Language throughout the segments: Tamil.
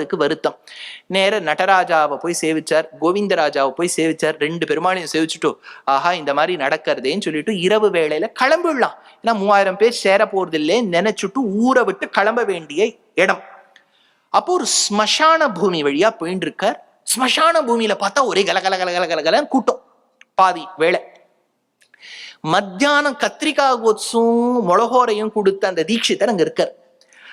கம்பருக்கு வருத்தம். நேர நடராஜாவை போய் சேவிச்சார் கோவிந்தராஜாவை போய் சேவிச்சார் ரெண்டு பெருமாளையும் சேவிச்சுட்டு ஆஹா இந்த மாதிரி நடக்கிறதேன்னு சொல்லிட்டு இரவு வேளையில கிளம்பிடலாம். ஏன்னா மூவாயிரம் பேர் சேர போறது இல்லையே நினைச்சுட்டு ஊரை விட்டு கிளம்ப வேண்டிய இடம். அப்போ ஒரு ஸ்மசான பூமி வழியா போயிட்டு இருக்கார் ஸ்மசான பூமியில பார்த்தா ஒரே கல கல கல கல கல கூட்டம் பாதி வேலை மத்தியானம் கத்திரிக்காய் கோட்ஸும் மிளகோரையும் கொடுத்த அந்த தீட்சிதர் அங்க இருக்கார்.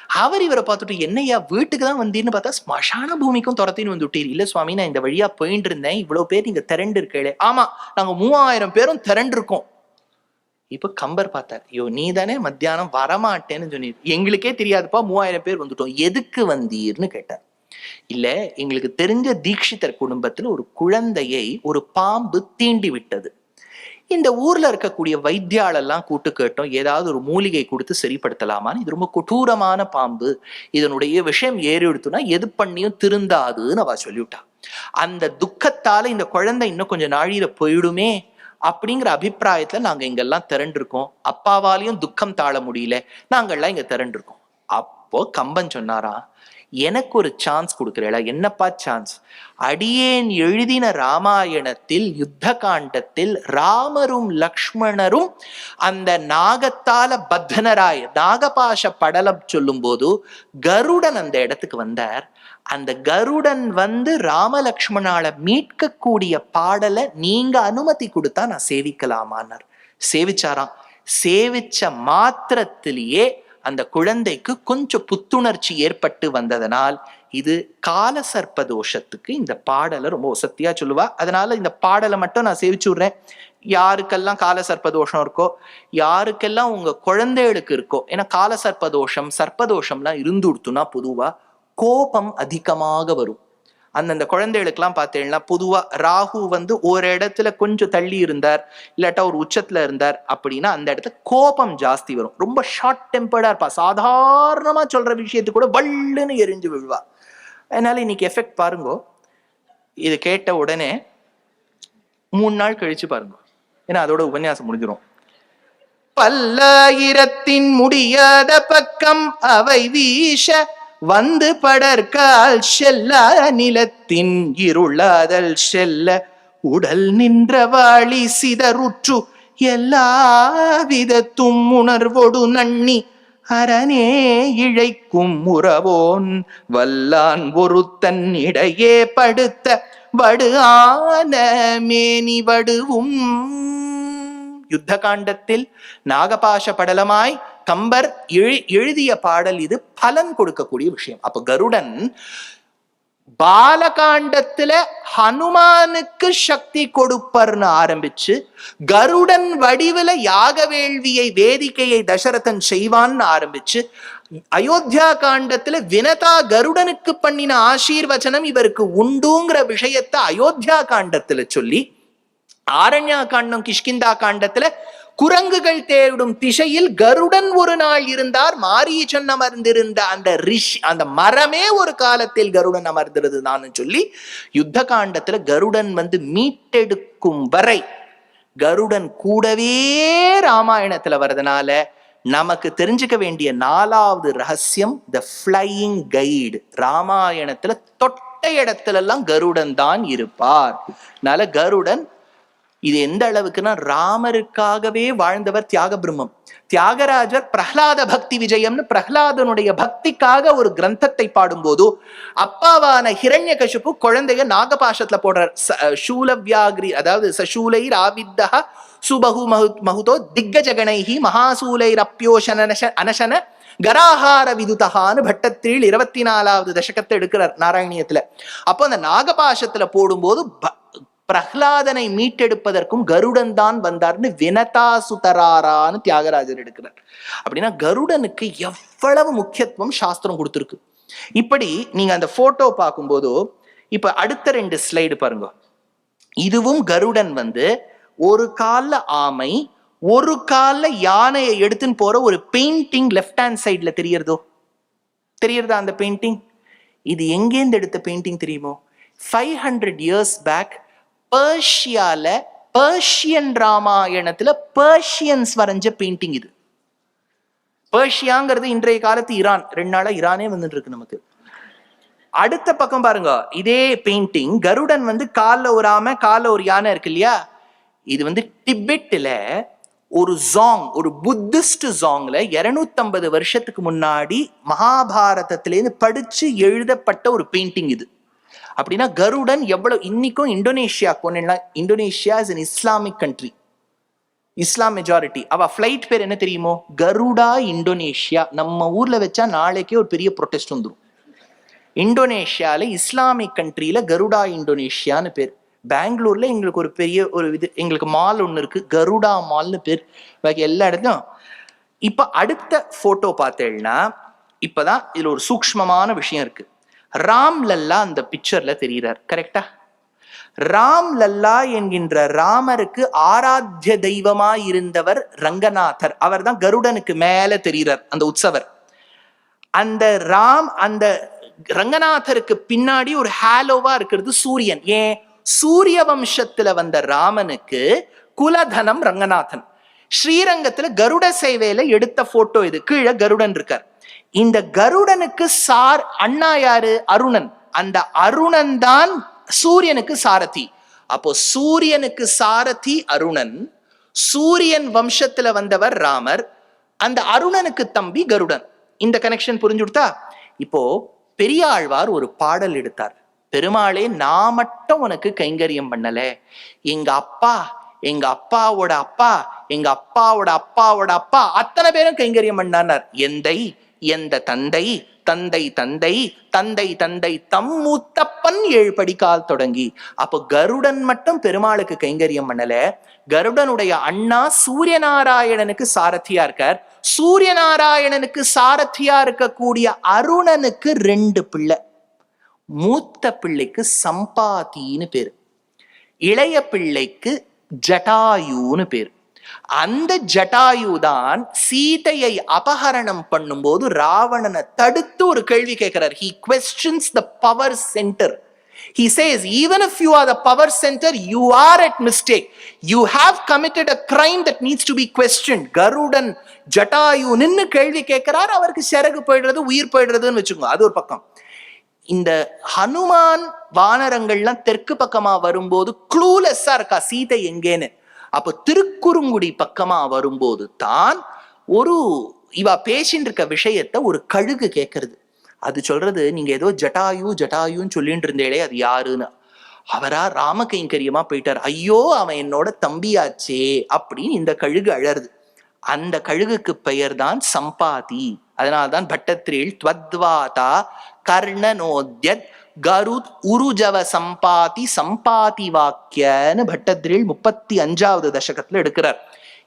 அவர் இவரை பார்த்துட்டு என்னையா வீட்டுக்கு தான் வந்தீர்னு பார்த்தா ஸ்மசான பூமிக்கும் துரத்தின்னு வந்துட்டீர். இல்லை சுவாமி நான் இந்த வழியா போயிட்டு இருந்தேன் இவ்வளோ பேர் நீங்க திரண்டு இருக்கே ஆமா நாங்க மூவாயிரம் பேரும் திரண்டு இருக்கோம் இப்ப கம்பர் பார்த்தார். ஐயோ நீ தானே மத்தியானம் வரமாட்டேன்னு சொன்னீர். எங்களுக்கே தெரியாதுப்பா மூவாயிரம் பேர் வந்துட்டோம். எதுக்கு வந்தீர்னு கேட்டார். இல்ல எங்களுக்கு தெரிஞ்ச தீட்சிதர் குடும்பத்துல ஒரு குழந்தையை ஒரு பாம்பு தீண்டி விட்டது இந்த ஊர்ல இருக்கக்கூடிய வைத்தியாலெல்லாம் கூட்டு கேட்டோம் ஏதாவது ஒரு மூலிகை கொடுத்து சரிப்படுத்தலாமான்னு. இது ரொம்ப கொடூரமான பாம்பு. இதனுடைய விஷயம் ஏறி எடுத்துனா எது பண்ணியும் திருந்தாதுன்னு அவ சொல்லிவிட்டா. அந்த துக்கத்தால இந்த குழந்தை இன்னும் கொஞ்சம் நாழியில போயிடுமே அப்படிங்கிற அபிப்பிராயத்துல நாங்க இங்கெல்லாம் திரண்டிருக்கோம். அப்பாவாலையும் துக்கம் தாழ முடியல. நாங்கெல்லாம் இங்க திரண்டிருக்கோம். அப்போ கம்பன் சொன்னாரா எனக்கு ஒரு சான்ஸ் கொடுக்குறேளா என்னப்பா சான்ஸ் அடியேன் எழுதின ராமாயணத்தில் யுத்த காண்டத்தில் ராமரும் லக்ஷ்மணரும் அந்த நாகத்தால பத்தனராய நாகபாஷ படலம் சொல்லும்போது கருடன் அந்த இடத்துக்கு வந்தார். அந்த கருடன் வந்து ராமலக்ஷ்மணால மீட்கக்கூடிய பாடலை நீங்க அனுமதி கொடுத்தா நான் சேவிக்கலாமான்னார். சேவிச்சாராம். சேவிச்ச மாத்திரத்திலேயே அந்த குழந்தைக்கு கொஞ்சம் புத்துணர்ச்சி ஏற்பட்டு வந்ததனால் இது கால சர்ப்ப தோஷத்துக்கு இந்த பாடலை ரொம்ப வசத்தியா சொல்லுவா. அதனால இந்த பாடலை மட்டும் நான் சேவிச்சு விடுறேன். யாருக்கெல்லாம் கால சர்ப்ப தோஷம் இருக்கோ யாருக்கெல்லாம் உங்க குழந்தைகளுக்கு இருக்கோ ஏன்னா கால சர்ப்ப தோஷம் சர்ப்பதோஷம்லாம் இருந்து கொடுத்துனா பொதுவா கோபம் அதிகமாக வரும். அந்தந்த குழந்தைகளுக்கெல்லாம் பார்த்தீங்கன்னா பொதுவாக ராகு வந்து ஒரு இடத்துல கொஞ்சம் தள்ளி இருந்தார் இல்லாட்டா ஒரு உச்சத்தில் இருந்தார் அப்படின்னா அந்த இடத்துல கோபம் ஜாஸ்தி வரும். ரொம்ப ஷார்ட் டெம்பர்டாக இருப்பா சாதாரணமாக சொல்கிற விஷயத்து கூட வல்லுன்னு எரிஞ்சு விழுவா. அதனால இன்னைக்கு எஃபெக்ட் பாருங்க. இது கேட்ட உடனே மூணு நாள் கழிச்சு பாருங்க. ஏன்னா அதோட உபன்யாசம் முடிஞ்சிடும் பல்லாயிரத்தின் முடியாத பக்கம் அவை வீச வந்து படற்கால் செல்ல நிலத்தின் இருளாதல் செல்ல உடல் நின்ற வாழி சிதறுற்று எல்லா விதத்தும் உணர்வொடு நன்னி அரணே இழைக்கும் உறவோன் வல்லான் ஒருத்தன் இடையே படுத்த வடு ஆன மேனி வடுவும். யுத்த காண்டத்தில் நாகபாஷ படலமாய் கம்பர் எழு எழுதிய பாடல் இது பலன் கொடுக்கக்கூடிய விஷயம். அப்ப கருடன் பாலகாண்டத்துல ஹனுமானுக்கு சக்தி கொடுப்பர்னு ஆரம்பிச்சு கருடன் வடிவில யாக வேள்வியை வேதிக்கையை தசரதன் செய்வான்னு ஆரம்பிச்சு அயோத்தியா காண்டத்துல வினதா கருடனுக்கு பண்ணின ஆசீர்வச்சனம் இவருக்கு உண்டுங்கிற விஷயத்த அயோத்தியா காண்டத்துல சொல்லி ஆரண்யா காண்டம் கிஷ்கிந்தா காண்டத்துல குரங்குகள் தேடும் திசையில் கருடன் ஒரு நாள் இருந்தார். மாரீச்சன் அமர்ந்திருந்த அந்த ரிஷி அந்த மரமே ஒரு காலத்தில் கருடன் அமர்ந்திருது தான் சொல்லி யுத்த காண்டத்துல கருடன் வந்து மீட்டெடுக்கும் வரை கருடன் கூடவே ராமாயணத்துல வர்றதுனால நமக்கு தெரிஞ்சுக்க வேண்டிய நாலாவது ரகசியம் த ஃப்ளையிங் கைடு ராமாயணத்துல தொட்ட இடத்துல எல்லாம் கருடன் தான் இருப்பார். அதனால கருடன் இது எந்த அளவுக்குன்னா ராமருக்காகவே வாழ்ந்தவர் தியாக பிரம்மம் தியாகராஜர் பிரஹ்லாத பக்தி விஜயம்னு பிரஹ்லாதனுடைய பக்திக்காக ஒரு கிரந்தத்தை பாடும்போது அப்பாவான ஹிரண்ய கஷிப்பு குழந்தைய நாகபாஷத்துல போடுறார். சூலவியாகிரி அதாவது சசூலை ஆவித்தா சுபகு மகு மகுதோ திக்கஜகணைஹி மகாசூலைர் அப்பியோஷன அனசன கராஹார விதுதகான்னு பட்டத்தில் இருபத்தி நாலாவது தசகத்தை எடுக்கிறார் நாராயணியத்துல. அப்போ அந்த நாகபாஷத்துல போடும்போது பிரஹ்லாதனை மீட்டெடுப்பதற்கும் கருடன் தான் வந்தார்னு வினதா சுதராரான்னு தியாகராஜர் எடுக்கிறார். அப்படின்னா கருடனுக்கு எவ்வளவு முக்கியத்துவம் சாஸ்திரம் கொடுத்துருக்கு. இப்படி நீங்க அந்த போட்டோ பார்க்கும்போது இப்ப அடுத்த ரெண்டு ஸ்லைடு பாருங்க. இதுவும் கருடன் வந்து ஒரு கால ஆமை ஒரு கால யானையை எடுத்துன்னு போற ஒரு பெயிண்டிங் லெஃப்ட் ஹேண்ட் சைட்ல தெரியறதோ? தெரியறதா அந்த பெயிண்டிங் இது எங்கேருந்து எடுத்த பெயிண்டிங் தெரியுமோ? ஃபைவ் ஹண்ட்ரட் இயர்ஸ் பேக் பர்ஷியால பர்ஷியன் ராமாயணத்துல பர்ஷியன்ஸ் வரைஞ்ச பெயிண்டிங் இது. பர்ஷியாங்கிறது இன்றைய காலத்து ஈரான் ரெண்டு நாளா ஈரானே வந்துட்டு இருக்கு நமக்கு. அடுத்த பக்கம் பாருங்க. இதே பெயிண்டிங் கருடன் வந்து காலில் ஒரு ஆமை கால்ல ஒரு யானை இருக்கு இல்லையா? இது வந்து டிபெட்ல ஒரு ஜாங் ஒரு புத்திஸ்ட் ஜாங்ல 250 வருஷத்துக்கு முன்னாடி மகாபாரதத்திலேருந்து படிச்சு எழுதப்பட்ட ஒரு பெயிண்டிங் இது. அப்படின்னா கருடன் எவ்வளவு இன்னைக்கும் இந்தோனேஷியா போனேன்னா Indonesia is an Islamic country Islam majority அவ ஃப்ளைட் பேர் என்ன தெரியுமோ? கருடா இந்தோனேஷியா. நம்ம ஊர்ல வச்சா நாளைக்கே ஒரு பெரிய ப்ரொட்டஸ்ட் வந்துடும் இந்தோனேஷியால இஸ்லாமிக் கண்ட்ரியில கருடா இந்தோனேஷியான்னு பேர். பெங்களூர்ல எங்களுக்கு ஒரு பெரிய ஒரு இது எங்களுக்கு மால் ஒன்று இருக்கு. கருடா மால்னு பேர். பாக்கி எல்லா இடத்துலையும் இப்ப அடுத்த போட்டோ பார்த்தேன்னா இப்பதான் இதுல ஒரு சூக்ஷ்மமான விஷயம் இருக்கு. ராம் லல்லா அந்த பிக்சர்ல தெரிகிறார். கரெக்டா ராம் லல்லா என்கின்ற ராமருக்கு ஆராத்திய தெய்வமா இருந்தவர் ரங்கநாதர். அவர் தான் கருடனுக்கு மேல தெரிகிறார் அந்த உற்சவர். அந்த ராம் அந்த ரங்கநாதருக்கு பின்னாடி ஒரு ஹாலோவா இருக்கிறது சூரியன். ஏன்? சூரிய வம்சத்துல வந்த ராமனுக்கு குலதனம் ரங்கநாதன். ஸ்ரீரங்கத்துல கருட சேவையில எடுத்த போட்டோ இது. கீழே கருடன் இருக்கார். இந்த கருடனுக்கு சார் அண்ணா யாரு? அருணன். அந்த அருணன் தான் சூரியனுக்கு சாரதி. அப்போ சூரியனுக்கு சாரதி அருணன். சூரியன் வம்சத்துல வந்தவர் ராமர். அந்த அருணனுக்கு தம்பி கருடன். இந்த கனெக்ஷன் புரிஞ்சுடுதா இப்போ பெரியாழ்வார் ஒரு பாடல் எடுத்தார். பெருமாளே நான் மட்டும் உனக்கு கைங்கரியம் பண்ணல. எங்க அப்பா எங்க அப்பாவோட அப்பா எங்க அப்பாவோட அப்பாவோட அப்பா அத்தனை பேரும் கைங்கரியம் பண்ணார் எந்தை எந்த தந்தை தந்தை தந்தை தந்தை தந்தை தம் மூத்தப்பன் ஏழு படிக்கால் தொடங்கி. அப்போ கருடன் மட்டும் பெருமாளுக்கு கைங்கரியம் பண்ணல. கருடனுடைய அண்ணா சூரியநாராயணனுக்கு சாரதியா இருக்கார். சூரியநாராயணனுக்கு சாரதியா இருக்கக்கூடிய அருணனுக்கு ரெண்டு பிள்ளை. மூத்த பிள்ளைக்கு சம்பாதின்னு பேரு. இளைய பிள்ளைக்கு ஜட்டாயுன்னு பேர் அந்த ஜட்டாயு தான் சீதையை அபகரணம் பண்ணும்போது ராவணனை தடுத்து ஒரு கேள்வி கேட்கிறார் he questions the power centre He says, even if you are the power center, you are at mistake. You have committed a crime that needs to be questioned. Garudan Jatayu நின்று கேள்வி கேட்கிறார் அவருக்கு சிறகு போயிடுறது உயிர் போயிடுறதுன்னு வச்சுக்கோங்க அது ஒரு பக்கம் இந்த ஹனுமான் வானரங்கள்லாம் தெற்கு பக்கமா வரும்போது க்ளூலெஸ்ஸா இருக்கா? சீதை எங்கேன்னு. அப்போ திருக்குறுங்குடி பக்கமா வரும்போது தான் ஒரு இவ பேசின்னு இருக்க விஷயத்த ஒரு கழுகு கேட்கறது அது சொல்றது நீங்க ஏதோ ஜட்டாயு ஜட்டாயுன்னு சொல்லிட்டு இருந்தேளே அது யாருன்னு? அவரா ராம கைங்கரியமா போயிட்டார். ஐயோ அவன் என்னோட தம்பியாச்சே அப்படின்னு இந்த கழுகு அழருது அந்த கழுகுக்கு பெயர் தான் சம்பாதி. அதனால்தான் பட்டத்திரில் துவத்வாதா கர்ணனோத்யத் கருத் உருஜவ சம்பாதி சம்பாதி வாக்கியன்னு பட்டத்ரில் முப்பத்தி அஞ்சாவது தசகத்துல எடுக்கிறார்.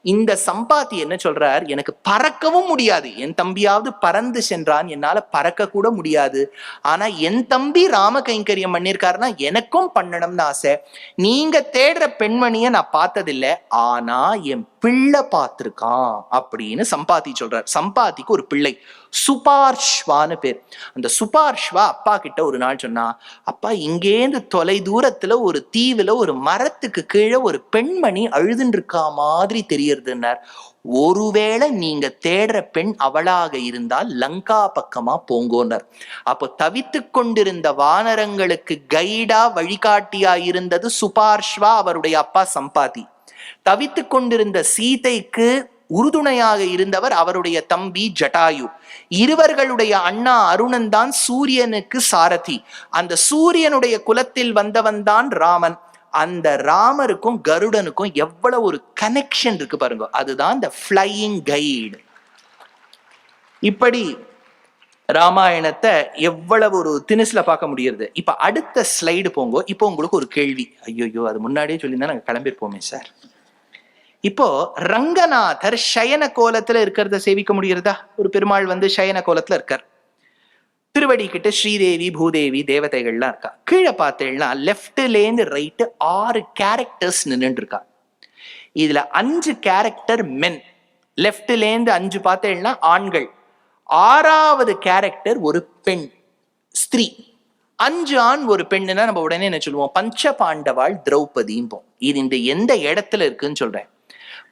இந்த சம்பாத்தி என்ன சொல்றார்? எனக்கு பறக்கவும் முடியாது. என் தம்பியாவது பறந்து சென்றான். என்னால பறக்க கூட முடியாது. ஆனா என் தம்பி ராம கைங்கரியம் பண்ணியிருக்காருன்னா எனக்கும் பண்ணணும்னு ஆசை. நீங்க தேடுற பெண்மணிய நான் பார்த்ததில்லை. ஆனா என் பிள்ளை பார்த்திருக்கான் அப்படின்னு சம்பாத்தி சொல்றார். சம்பாத்திக்கு ஒரு பிள்ளை. சுபார்ஷ்வான்னு பேர். அந்த சுபார்ஷ்வா அப்பா கிட்ட ஒரு நாள் சொன்னா அப்பா இங்கேருந்து தொலை தூரத்துல ஒரு தீவுல ஒரு மரத்துக்கு கீழே ஒரு பெண்மணி அழுதுன்னு இருக்கா மாதிரி தெரியறதுன்னார் ஒருவேளை நீங்க தேடுற பெண் அவளாக இருந்தால் லங்கா பக்கமா போங்கோனர் அப்போ தவித்து கொண்டிருந்த வானரங்களுக்கு கைடா வழிகாட்டியா இருந்தது சுபார்ஷ்வா அவருடைய அப்பா சம்பாதி. தவித்து கொண்டிருந்த சீதைக்கு உறுதுணையாக இருந்தவர் அவருடைய தம்பி ஜட்டாயு. இருவர்களுடைய அண்ணா அருணன் தான் சூரியனுக்கு சாரதி. அந்த சூரியனுடைய குலத்தில் வந்தவன் தான் ராமன். அந்த ராமருக்கும் கருடனுக்கும் எவ்வளவு ஒரு கனெக்ஷன் இருக்கு பாருங்க. அதுதான் இந்த ஃப்ளையிங் கைடு இப்படி ராமாயணத்தை எவ்வளவு ஒரு தினுசுல பார்க்க முடியுது இப்போ அடுத்த ஸ்லைடு போங்க. இப்போ உங்களுக்கு ஒரு கேள்வி. ஐயோ அது முன்னாடியே சொல்லியிருந்தா நாங்கள் கிளம்பிருப்போமே சார் இப்போ ரங்கநாதர் சயன கோலத்துல இருக்கிறத சேவிக்க முடிகிறதா ஒரு பெருமாள் வந்து சயன கோலத்துல இருக்கார். திருவடி கிட்ட ஸ்ரீதேவி பூதேவி தேவதைகள்லாம் இருக்கா? கீழே பார்த்தேன்னா லெஃப்ட்லேருந்து ரைட்டு ஆறு கேரக்டர்ஸ் நின்றுட்டு இருக்கா இதுல அஞ்சு கேரக்டர் மென் லெஃப்ட்லேருந்து அஞ்சு பார்த்தேன்னா ஆண்கள். ஆறாவது கேரக்டர் ஒரு பெண் ஸ்திரீ. அஞ்சு ஆண் ஒரு பெண்ணுன்னா நம்ம உடனே என்ன சொல்லுவோம்? பஞ்ச பாண்டவாள் திரௌபதியும் இது இந்த எந்த இடத்துல இருக்குன்னு சொல்றேன்.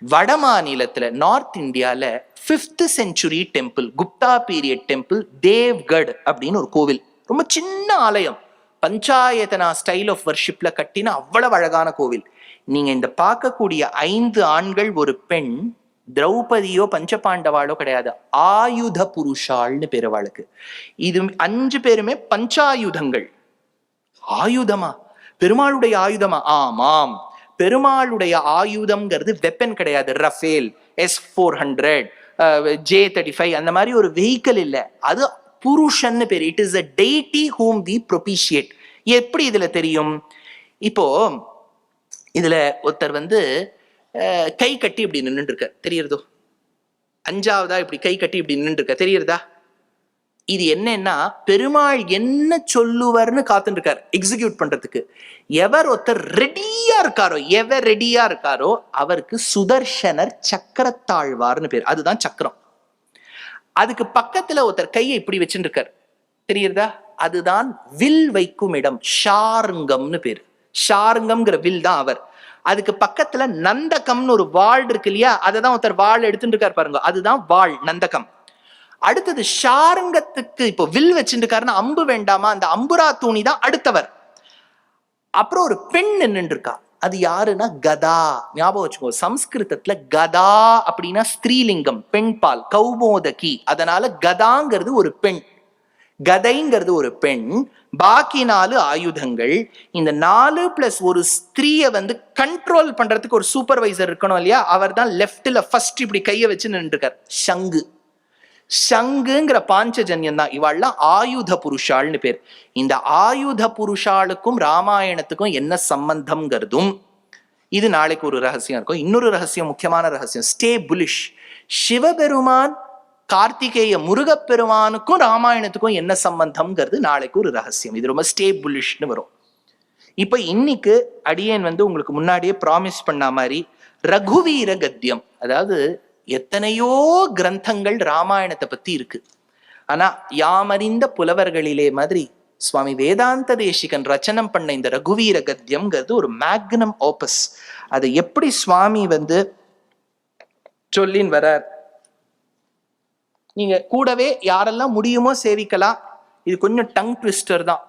வட மாநிலத்துல நார்த் இந்தியால fifth century temple Gupta period temple Deogarh அப்படின்னு ஒரு கோவில். ரொம்ப சின்ன ஆலயம். பஞ்சாயத்தனா ஸ்டைல் ஆஃப் வர்ஷிப்ல கட்டின அவ்வளவு அழகான கோவில். நீங்க இந்த பார்க்கக்கூடிய ஐந்து ஆண்கள் ஒரு பெண் திரௌபதியோ பஞ்சபாண்டவாளோ கிடையாது. ஆயுத புருஷாள்னு பேர் அவளுக்கு. இது அஞ்சு பேருமே பஞ்சாயுதங்கள். ஆயுதமா? பெருமாளுடைய ஆயுதமா? ஆமாம். பெருமாளுடைய ஆயுதம்ங்கிறது வெப்பன் கிடையாது. Rafale S four hundred J thirty five அந்த மாதிரி ஒரு வெஹிக்கல் இல்லை. அது புருஷன்னு பேர். It is a deity whom we propitiate எப்படி இதுல தெரியும்? இப்போ இதுல ஒருத்தர் வந்து கை கட்டி இப்படி நின்றுட்டு இருக்க தெரியறதோ? அஞ்சாவதா இப்படி கை கட்டி இப்படி நின்றுட்டு இருக்க தெரியறதா? இது என்னன்னா பெருமாள் என்ன சொல்லுவார்னு காத்துட்டு இருக்காரு எக்ஸிக்யூட் பண்றதுக்கு. எவர் ஒருத்தர் ரெடியா இருக்காரோ எவர் ரெடியா இருக்காரோ அவருக்கு சுதர்ஷனர் சக்கரத்தாழ்வார்னு பேர். அதுதான் சக்கரம். அதுக்கு பக்கத்துல ஒருத்தர் கையை இப்படி வச்சுட்டு இருக்காரு தெரியுறதா? அதுதான் வில் வைக்கும் இடம் ஷாருங்கம்னு பேரு. ஷாருங்கம்ங்கிற வில் தான் அவர். அதுக்கு பக்கத்துல நந்தகம்னு ஒரு வாள் இருக்கு இல்லையா? அதை தான் ஒருத்தர் வாள் எடுத்துட்டு இருக்கார் பாருங்க. அதுதான் வாள் நந்தகம் அடுத்தது ஷாருங்கத்துக்கு இப்போ வில் வச்சுட்டு அம்பு வேண்டாமா? அந்த அம்புரா தூணி தான் அடுத்தவர். அப்புறம் ஒரு பெண் நின்னுட்டு இருக்கா அது யாருன்னா கதா. ஞாபகம் வச்சுக்கோ சம்ஸ்கிருதத்துல கதா அப்படின்னா ஸ்திரீலிங்கம் பெண் பால் கௌமோதகி. அதனால கதாங்கிறது ஒரு பெண். கதைங்கிறது ஒரு பெண். பாக்கி நாலு ஆயுதங்கள். இந்த நாலு பிளஸ் ஒரு ஸ்திரீயை வந்து கண்ட்ரோல் பண்றதுக்கு ஒரு சூப்பர்வைசர் இருக்கணும் இல்லையா? அவர் தான் லெஃப்ட்ல ஃபர்ஸ்ட் இப்படி கையை வச்சு நின்றுருக்கார். சங்கு. சங்குங்கிற பாஞ்சஜன்யம் தான் இவாள்லாம் ஆயுத புருஷாள்னு பேர். இந்த ஆயுத புருஷாளுக்கும் ராமாயணத்துக்கும் என்ன சம்பந்தம்ங்கிறதும் இது நாளைக்கு ஒரு ரகசியம் இருக்கும். இன்னொரு ரகசியம் முக்கியமான ரகசியம். ஸ்டே புலிஷ் சிவபெருமான் கார்த்திகேய முருகப்பெருமானுக்கும் ராமாயணத்துக்கும் என்ன சம்பந்தம்ங்கிறது நாளைக்கு ஒரு ரகசியம். இது ரொம்ப ஸ்டே புலிஷ்னு வரும். இப்போ இன்னைக்கு அடியேன் வந்து உங்களுக்கு முன்னாடியே ப்ராமிஸ் பண்ண மாதிரி ரகுவீர கத்தியம் அதாவது எத்தனையோ கிரந்தங்கள் ராமாயணத்தை பத்தி இருக்கு. ஆனா யாமறிந்த புலவர்களிலே மாதிரி சுவாமி வேதாந்த தேசிகன் ரச்சனம் பண்ண இந்த ரகுவீர கத்தியம்ங்கிறது ஒரு மேக்னம் ஓபஸ் அதை எப்படி சுவாமி வந்து சொல்லின் வரார்? நீங்க கூடவே யாரெல்லாம் முடியுமோ சேவிக்கலாம். இது கொஞ்சம் டங் ட்விஸ்டர் தான்.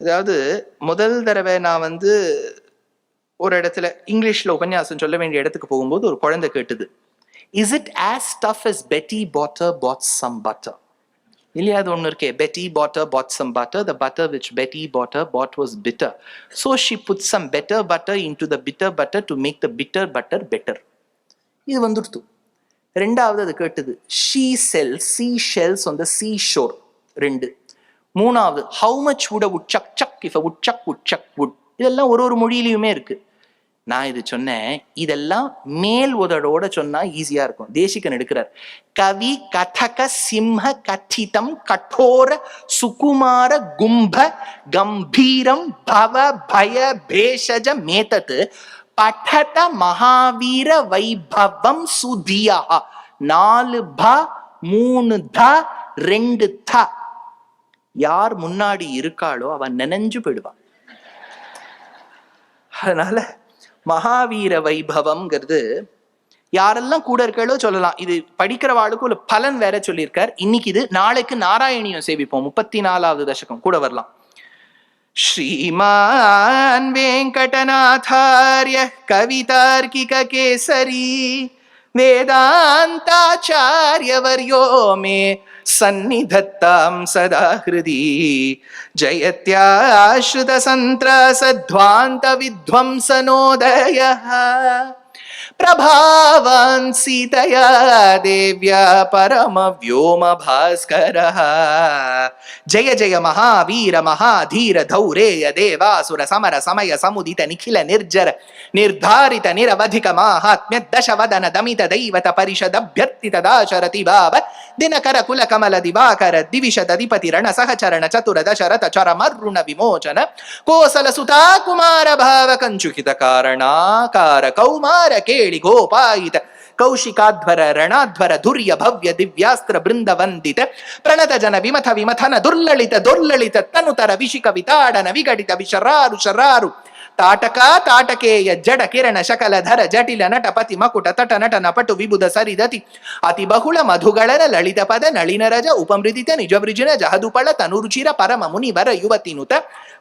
அதாவது முதல் தடவை நான் வந்து ஒரு இடத்துல இங்கிலீஷ்ல உபன்யாசம் சொல்ல வேண்டிய இடத்துக்கு போகும்போது ஒரு குழந்தை கேட்டுது. Is it as tough as Betty Botter bought some butter இல்லையா அது ஒன்று இருக்கே Betty Botter bought some butter the butter which Betty Botter bought was bitter so she put some better butter into the bitter butter to make the bitter butter better இது வந்துடுத்து. ரெண்டாவது அது கேட்டது she sell sea shells on the sea shore ரெண்டு. மூணாவது how much wood would chuck chuck if wood chuck wood chuck wood இதெல்லாம் ஒரு ஒரு மொழியிலையுமே இருக்குது நான் இது சொன்னேன். இதெல்லாம் மேல் உதடோட சொன்னா ஈஸியா இருக்கும். தேசிகன் எடுக்கிறார். கவி கதக சிம்ஹ கத்திதம் கட்டோர சுகுமார கும்ப கம்பீரம் பவ பய பேஷஜ மேதத் பட்டத மகாவீர வைபவம் சுதியா. நாலு ப மூணு த ரெண்டு த. யார் முன்னாடி இருக்காளோ அவன் நினைஞ்சு போயிடுவான் அதனால மகாவீர வைபவம்ங்கிறது யாரெல்லாம் கூட இருக்காளோ சொல்லலாம் இது படிக்கிறவாளுக்கு ஒரு பலன் வேற சொல்லியிருக்கார் இன்னைக்கு இது நாளைக்கு நாராயணியம் சேவிப்போம் முப்பத்தி நாலாவது தசகம் கூட வரலாம் श्रीमान् वेङ्कटनाथार्य कवितार्किककेसरी वेदान्ताचार्यवर्यो मे सन्निधत्तां सदा हृदि जयत्याश्रितसन्त्रासध्वान्तविध्वंसनोदयः प्रभावान् सीतया देव्या परमव्योमभास्करः। जय जय महावीर महाधीर धौरेय देवासुर समर समय समुदित निखिल निर्जर निर्धारित निरवधिक माहात्म्य दशवदन दमित दैवत परिषदभ्यर्थित दाशरथि भाव ದಿನಕರ ಕುಲ ಕಮಲ ದಿವಾಕರ ದಿವಿಶದಧಿಪತಿ ರಣ ಸಹಚರಣ ಚತುರ ದಶರಥ ಚರ ಮರುಣ ವಿಮೋಚನ. ಕೋಸಲ ಸುತಾ ಕುಮಾರ ಭಾವ ಕಂಚುಕಿತ ಕಾರಣಾಕಾರ ಕೌಮಾರ ಕೇಳಿ ಗೋಪಾಯಿತ. ಕೌಶಿಕಾಧ್ವರ ರಣಾಧ್ವರ ಧುರ್ಯ ಭವ್ಯ ದಿವ್ಯಾಸ್ತ್ರ ಬೃಂದ ವಂದಿತ. ಪ್ರಣತ ಜನ ವಿಮಥ ವಿಮಥನ ದುರ್ಲಳಿತ ದುರ್ಲಳಿತ ತನುತರ ವಿಶಿಕ ವಿತಾಡನ ವಿಘಟಿತ ವಿಶರಾರು ಶರಾರು. ತಾಟಕ, ತಾಟಕೇಯ ಜಡ ಕಿರಣ ಶಕಲ ಧರ ಜಟಿಲ ನಟ ಪತಿ ಮಕುಟ ತಟ ನಟ ನಪಟು ವಿಬುಧ ಸರಿದತಿ. ಅತಿ ಬಹುಳ ಮಧುಗಳರ ಲಳಿತ ಪದ ನಳಿನ ರಜ ಉಪಮೃದಿತ ನಿಜ ವೃಜಿನ ಜಹದುಪಳ ತನುರುಚಿರ ಪರಮ ಮುನಿವರ ಯುವತಿನುತ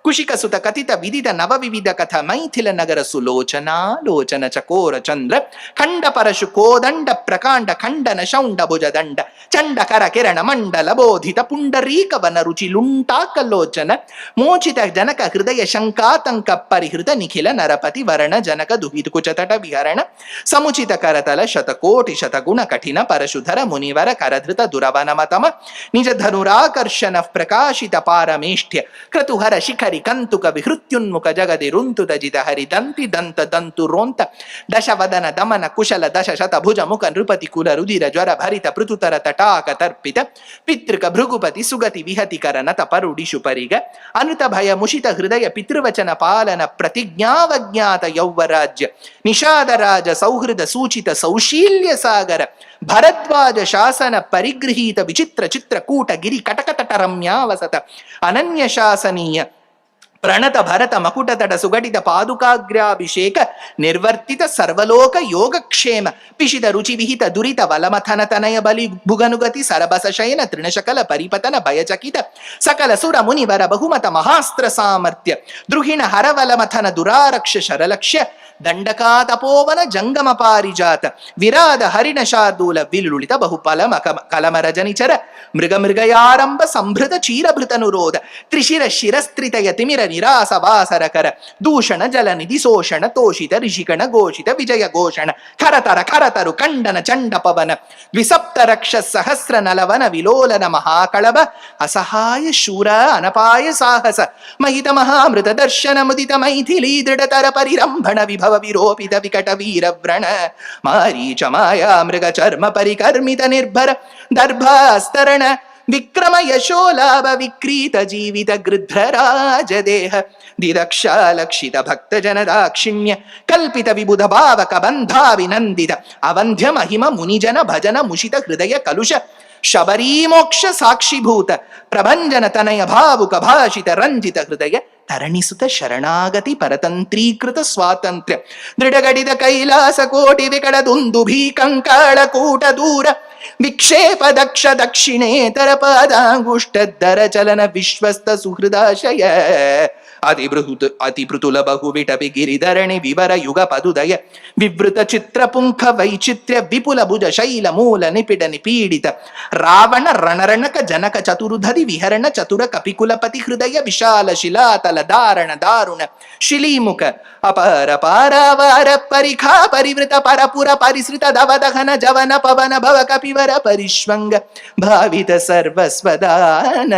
ಕುಶಿಕ ಸುತ ಕಥಿತ ವಿದಿತ ನವ ವಿವಿಧ ಕಥ ಮೈಥಿಲ ನಗರ ಸುಲೋಚನಾ ಲೋಚನ ಚಕೋರ ಚಂದ್ರ ಖಂಡ ಪರಶು ಕೋದಂಡ ಪ್ರಕಾಂಡ ಖಂಡನ ಶೌಂಡ ಭುಜ ದಂಡ ಚಂಡ ಕರ ಕಿರಣ ಮಂಡಲ ಬೋಧಿತ ಪುಂಡರೀಕವನ ರುಚಿ ಲುಂಟಾಕಲೋಚನ ಮೋಚಿತ ಜನಕ ಹೃದಯ ಶಂಕಾತಂಕ ಪರಿಹೃತ ನಿಖಿಲ ನರಪತಿ ವರಣ ಜನಕ ದುಹಿತ ಕುಚತಟ ವಿಹರಣ ಸಮುಚಿತ ಕರತಲ ಶತಕೋಟಿ ಶತಗುಣ ಕಠಿಣ ಪರಶುಧರ ಮುನಿವರ ಕರಧೃತ ದುರವನಮತಮ ನಿಜ ಧನುರಾಕರ್ಷಣ ಪ್ರಕಾಶಿತ ಪಾರಮೇಷ್ಠ್ಯ ಕ್ರತುಹರ ಶಿಖರಿ ಕಂತುಕ ವಿಹೃತ್ಯುನ್ಮುಖ ಜಗದಿ ರುಂತು ದಜಿದ ಹರಿ ದಂತಿ ದಂತ ದಂತು ರೋಂತ ದಶವದನ ದಮನ ಕುಶಲ ದಶ ಶತ ಭುಜ ಮುಖ ನೃಪತಿ ಕುಲ ರುದಿರ ಜ್ವರ ಭರಿತ ಪೃಥುತರ ತಟಾಕ ತರ್ಪಿತ ಪಿತೃಕ ಭೃಗುಪತಿ ಸುಗತಿ ವಿಹತಿಕರ ನತ ಪರುಡಿಶು ಪರಿಗ ಅನುತ ಭಯ ಮುಷಿತ ಹೃದಯ ಪಿತೃವಚನ ಪಾಲನ ಪ್ರತಿಜ್ಞಾವಜ್ಞಾತ ಯೌವರಾಜ್ಯ ನಿಷಾದ ರಾಜ ಸೌಹೃದ ಸೂಚಿತ ಸೌಶೀಲ್ಯ ಸಾಗರ ಭರದ್ವಾಜ ಶಾಸನ ಪರಿಗೃಹೀತ ವಿಚಿತ್ರ ಚಿತ್ರಕೂಟ ಗಿರಿ ಕಟಕತಟ ರಮ್ಯಾವಸತ ಅನನ್ಯ ಶಾಸನೀಯ ಪ್ರಣತ ಭರತ ಮಕುಟತಟ ಸುಗಟಿತ ಪಾದುಕಾಗ್ರಾಭಿಷೇಕ ನಿರ್ವರ್ತಿತ ಸರ್ವಲೋಕ ಯೋಗಕ್ಷೇಮ. ಪಿಶಿತ ರುಚಿ ವಿಹಿತ ದುರಿತ ವಲಮಥನ ತನಯ ಬಲಿ ಭುಗನುಗತಿ ಸರಬಸ ಶಯನ ತೃಣಶಕಲ ಪರಿಪತನ ಭಯಚಕಿತ ಸಕಲ ಸುರ ಮುನಿವರ ಬಹುಮತ ಮಹಾಸ್ತ್ರ ಸಾಮರ್ಥ್ಯ. ದ್ರುಹಿಣ ಹರವಲಮಥನ ದುರಾರಕ್ಷ ಶರಲಕ್ಷ್ಯ ದಂಡಕಾ ತಪೋವನ ಜಂಗಮ ಪಾರಿಜಾತ ವಿರಾದ ಹರಿಣ ಶಾರ್ದೂಲ ವಿಲುಳಿತ ಬಹುಫಲ ಮಕ ಕಲಮರ ಜನಿಚರ ಮೃಗ ಮೃಗಯಾರಂಭ ಸಂಭೃತ ಚೀರಭೃತನುರೋಧ ತ್ರಿಶಿರ ಶಿರಸ್ತ್ರಿತಯ ತಿಮಿರ ನಿರಾಸ ವಾಸರಕರ ದೂಷಣ ಜಲನಿಧಿ ಶೋಷಣ ತೋಷಿತ ಋಷಿಕಣ ಘೋಷಿತ ವಿಜಯ ಘೋಷಣ ಖರತರ ಖರತರು ಖಂಡನ ಚಂಡ ಪವನ ದ್ವಿಸಪ್ತ ರಕ್ಷ ಸಹಸ್ರ ನಲವನ ವಿಲೋಲನ ಮಹಾಕಳವ ಅಸಹಾಯ ಶೂರ ಅನಪಾಯ ಸಾಹಸ ಮಹಿತ ಮಹಾಮೃತ ದರ್ಶನ ಮುದಿತ ಮೈಥಿಲಿ ದೃಢತರ ಪರಿರಂಭಣ ृगचर्म विक्रम यशो लीवित गृभ्रराज देह दिदक्षालक्षित भक्तजन दाक्षिण्य कल्पित विबुध भावकबन्धा विनन्दित अवन्ध्यमहिममुनिजन भजन मुषित हृदय कलुष शबरीमोक्ष साक्षिभूत प्रभञ्जन तनय भावुक भाषित रञ्जित हृदय ತರಣಿಸುತ ಶರಣಾಗತಿ ಪರತಂತ್ರೀಕೃತ ಸ್ವಾತಂತ್ರ್ಯ. ದೃಢಗಡಿದ ಕೈಲಾಸ ಕೋಟಿ ವಿಕಡದುಂದು ದುಂದುಭೀ ಕಂಕಾಳ ಕೂಟ ದೂರ. ವಿಕ್ಷೇಪ ದಕ್ಷ ದಕ್ಷಿಣೇತರ ಪಾದಾಂಗುಷ್ಟದ್ದರ ಚಲನ ವಿಶ್ವಸ್ತ ಸುಹೃದಾಶಯ. అతిబృహుతు అతిభృతుల బహువిటపి గిరిధరణి వివర యుగ పదుదయ వివృత చిత్ర పుంఖ వైచిత్ర్య విపుల భుజ శైల మూల నిపిడ నిపీడిత రావణ రణరణక జనక చతురుధరి విహరణ చతుర కపికులపతి హృదయ విశాల శిలాతల దారణ దారుణ శిలీముఖ అపార పారావార పరిఖా పరివృత పరపుర పరిశ్రిత దవదహన జవన పవన భవ కపివర పరిష్వంగ భావిత సర్వస్వదాన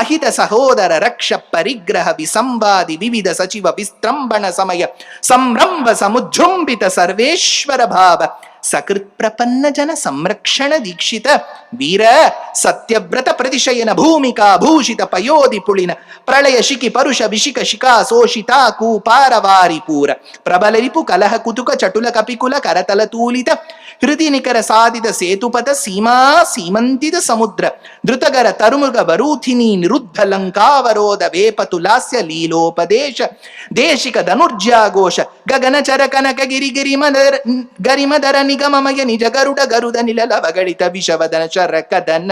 అహిత సహోదర రక్ష పరిగ్రహ విగ్రహ సంవాది వివిధ సచివ విస్త్రంభణ సమయ సంరంభ సముజృంభిత సర్వేశ్వర భావ సకృత్ ప్రపన్న జన సంరక్షణ దీక్షిత వీర సత్యవ్రత ప్రతిశయన భూమిక భూషిత పయోది పుళిన ప్రళయ శికి పరుష విషిక శిఖా శోషితా కూపారవారి పూర ప్రబలరిపు కలహ కుతుక చటుల కపికుల కరతల తూలిత ಹೃದಿ ನಿಖರ ಸಾಧಿದ ಸೇತುಪದ ಸೀಮಾ ಸೀಮಂತಿದ ಸಮುದ್ರ. ಧೃತಗರ ತರುಮುಗ ಬರೂಥಿನಿ ನಿರುದ್ಧ ಲಂಕಾವರೋಧ ವೇಪತು ಲಾಸ್ಯ ಲೀಲೋಪದೇಶ. ದೇಶಿಕ ಧನುರ್ಜಾಘೋಷ ಗಗನ ಚರ ಕನಕ ಗಿರಿ ಗಿರಿಮದರ ಗರಿಮದರ ನಿಗಮಮಯ ನಿಜ ಗರುಡ ಗರುದ ನಿಲಲವಗಳಿತ ವಿಷವದನ ಚರ ಕದನ.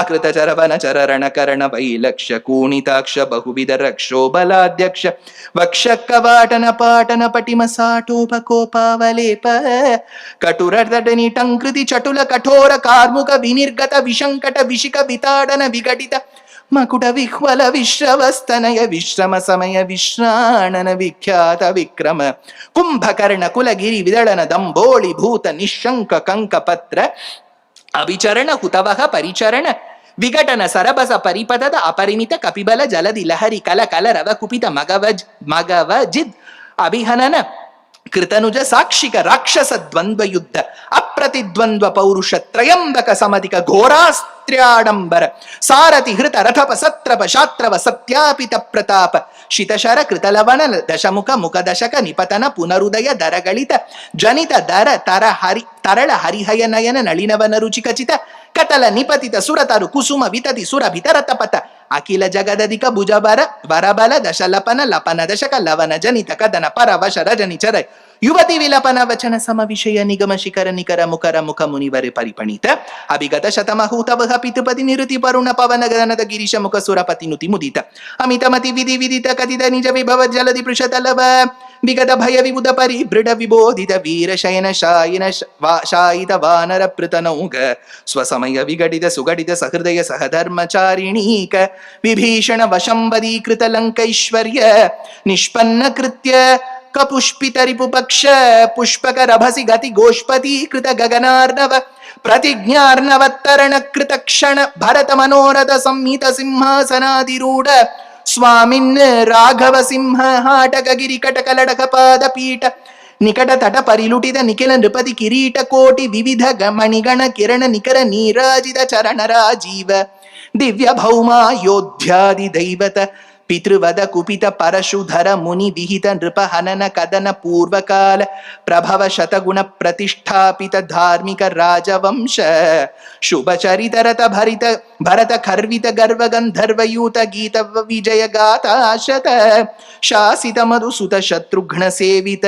ಅಕೃತ ಚರವನ ಚರರಣ ಕರಣ ವೈಲಕ್ಷ ಕೂಣಿತಾಕ್ಷ ಬಹುವಿಧ ರಕ್ಷೋ ಬಲಾಧ್ಯಕ್ಷ ವಕ್ಷ ಕವಾಟನ ಪಾಟನ ಪಟಿಮ ಸಾಟೋಪಕೋಪಾವಲೇಪ ಕಟುರ ತಟನಿ ಟಂಕೃತಿ ಚಟುಲ ಕಠೋರ ಕಾರ್ಮುಕ ವಿನಿರ್ಗತ ವಿಶಂಕಟ ವಿಶಿಕ ವಿತಾಡನ ವಿಘಟಿತ ಮಕುಟ ವಿಹ್ವಲ ವಿಶ್ರವಸ್ತನಯ ವಿಶ್ರಮ ಸಮಯ ವಿಶ್ರಾಣನ ವಿಖ್ಯಾತ ವಿಕ್ರಮ ಕುಂಭಕರ್ಣ ಕುಲಗಿರಿ ವಿದಳನ ದಂಬೋಳಿ ಭೂತ ನಿಶಂಕ ಕಂಕ ಪತ್ರ ಅವಿಚರಣ ಹುತವಹ ಪರಿಚರಣ ವಿಘಟನ ಸರಬಸ ಪರಿಪದದ ಅಪರಿಮಿತ ಕಪಿಬಲ ಜಲದಿ ಲಹರಿ ಕಲ ಕಲ ರವ ಕುಪಿತ ಮಗವಜ್ ಮಗವಜಿದ್ ಅಭಿಹನನ ಕೃತನುಜ ಸಾಕ್ಷಿಕ ರಾಕ್ಷಸ ದ್ವಂದ್ವ ಯುದ್ಧ ಅಪ್ರತಿದ್ವಂದ್ವ ಪೌರುಷ ತ್ರಯಂಬಕ ಸಮಧಿಕ ಘೋರಾಸ್ತ್ರ್ಯಾಡಂಬರ, ಸಾರಥಿ ಹೃತ ರಥಪ ಸತ್ರಪ ಶಾತ್ರವ ಸತ್ಯಾಪಿತ ಪ್ರತಾಪ, ಶಿತಶರ ಕೃತಲವಣ ದಶಮುಖ ಮುಖ ದಶಕ ನಿಪತನ ಪುನರುದಯ ದರಗಳಿತ, ಜನಿತ ದರ ತರ ಹರಿ, ತರಳ ಹರಿಹಯ ನಯನ ನಳಿನವನ ರುಚಿಕಚಿತ ಕತಲ ನಿಪತಿತ ಸುರತರು ಕುಸುಮ ವಿತತಿ ಸುರ ವಿತರತ அகில ஜகததிக புஜபர வரபல தசலபன லபன தசக லவன ஜனிதக தன பரவ சர ஜனிச்சரை ಯುವತಿ ವಿಲಪನ ವಚನ ಸಮ ವಿಷಯ ನಿಗಮ ಶಿಖರ ನಿಕರ ಮುಖರ ಮುಖ ಮುನಿವರೆ ಪರಿಪಣಿತ ಅಭಿಗತ ಶತಮಹೂತ ವಹ ಪಿತುಪತಿ ನಿರುತಿ ಪರುಣ ಪವನ ಗಗನದ ಗಿರೀಶ ಮುಖ ಸುರಪತಿ ನುತಿ ಮುದಿತ ಅಮಿತ ಮತಿ ವಿಧಿ ವಿದಿತ ಕಥಿತ ನಿಜ ವಿಭವ ಜಲದಿ ಪೃಷತಲವ ವಿಗತ ಭಯ ವಿಬುಧ ಪರಿಭೃಢ ವಿಬೋಧಿತ ವೀರ ಶಯನ ಶಾಯಿನ ಶ- ವಾ- ಶಾಯಿತ ವಾನರ ಪೃತನೌಗ ಸ್ವಸಮಯ ವಿಘಟಿತ ಸುಘಟಿತ ಸಹೃದಯ ಸಹಧರ್ಮಚಾರಿಣೀಕ ವಿಭೀಷಣ ವಶಂಬದೀಕೃತ ಲಂಕೈಶ್ವರ್ಯ ನಿಷ್ಪನ್ನ ಕೃತ್ಯ కపుష్పితరిపుపక్ష పుష్పక రభసి గతి గోష్పతి కృత గగనార్ణవ ప్రతిజ్ఞార్ణవత్తరణ కృత క్షణ భరత మనోరథ సంహిత సింహాసనాదిరూఢ స్వామిన్ రాఘవ సింహ హాటక గిరి కటక లడక పాద పీఠ నికట తట పరిలుటిత నిఖిల నృపతి కిరీట కోటి వివిధ గమణిగణ కిరణ నికర నీరాజిత చరణ రాజీవ దివ్య భౌమాయోధ్యాది దైవత ಪಿತೃವದ ಕುಪಿತ ಪರಶುಧರ ಮುನಿ ವಿಹಿತ ನೃಪ ಹನನ ಕದನ ಪೂರ್ವಕಾಲ ಪ್ರಭವ ಶತಗುಣ ಪ್ರತಿಷ್ಠಾಪಿತ ಧಾರ್ಮಿಕ ರಾಜವಂಶ ಶುಭ ಚರಿತರತ ಭರಿತ ಭರತ ಖರ್ವಿತ ಗರ್ವ ಗಂಧರ್ವಯೂತ ಗೀತ ವಿಜಯ ಗಾತಾಶತ ಶಾಸಿತ ಮಧುಸುತ ಶತ್ರುಘ್ನ ಸೇವಿತ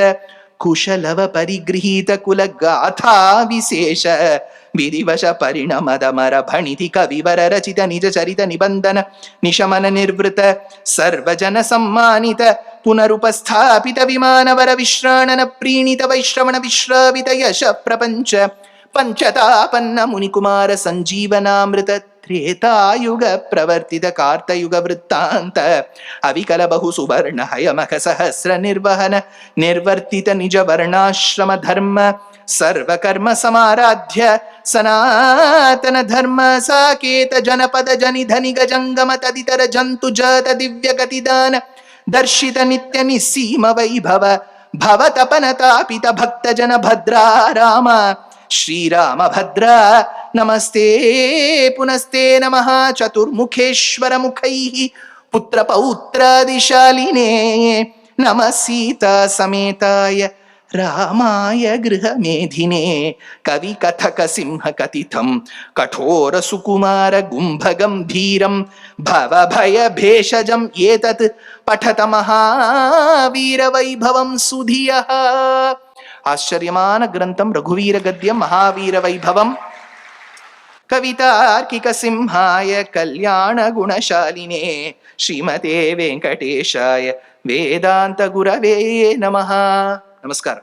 ಕುಶಲವ ಪರಿಗೃಹೀತ ಕುಲ ಗಾಥಾ ವಿಶೇಷ విధివశ పరిణమదమర భణితి కవివర రచిత నిజ చరిత నిబంధన నిశమన నిర్వృత సర్వజన సమ్మానిత పునరుపస్థాపిత విమానవర విశ్రాణన ప్రీణిత వైశ్రవణ విశ్రావిత యశ ప్రపంచ పంచతాపన్న మునికుమార సంజీవనామృత త్రేతాయుగ ప్రవర్తిత కార్తయుగ వృత్తాంత అవికల బహు సువర్ణ హయమఖ సహస్ర నిర్వహన నిర్వర్తిత నిజ వర్ణాశ్రమ ధర్మ సర్వకర్మ సమారాధ్య సనాతన ధర్మ సాకేత జనపద జనిధని గజంగమ తదితర జంతు జాత దివ్య గతిదాన దర్శిత నిత్య నిస్సీమ వైభవ భవతపన తాపిత భక్త జన భద్రా రామ శ్రీరామ భద్ర నమస్తే. పునస్తే నమ. చతుర్ముఖేశ్వర ముఖై పుత్ర పౌత్రాదిశాలినే నమ సీతా సమేతాయ. రామాయ గృహమేధినే కవి కథక సింహ కథితం కఠోర సుకుమార గుంభగం భీరం భవభయ భేషజం ఏతత్ పఠత మహావీరవైభవం సుధియ. ఆశ్చర్యమాన గ్రంథం రఘువీర గద్యం మహావీరవైభవం. కవితార్కిక సింహాయ కళ్యాణ గుణశాలినే శ్రీమతే వెంకటేశాయ వేదాంత గురవే నమః. ನಮಸ್ಕಾರ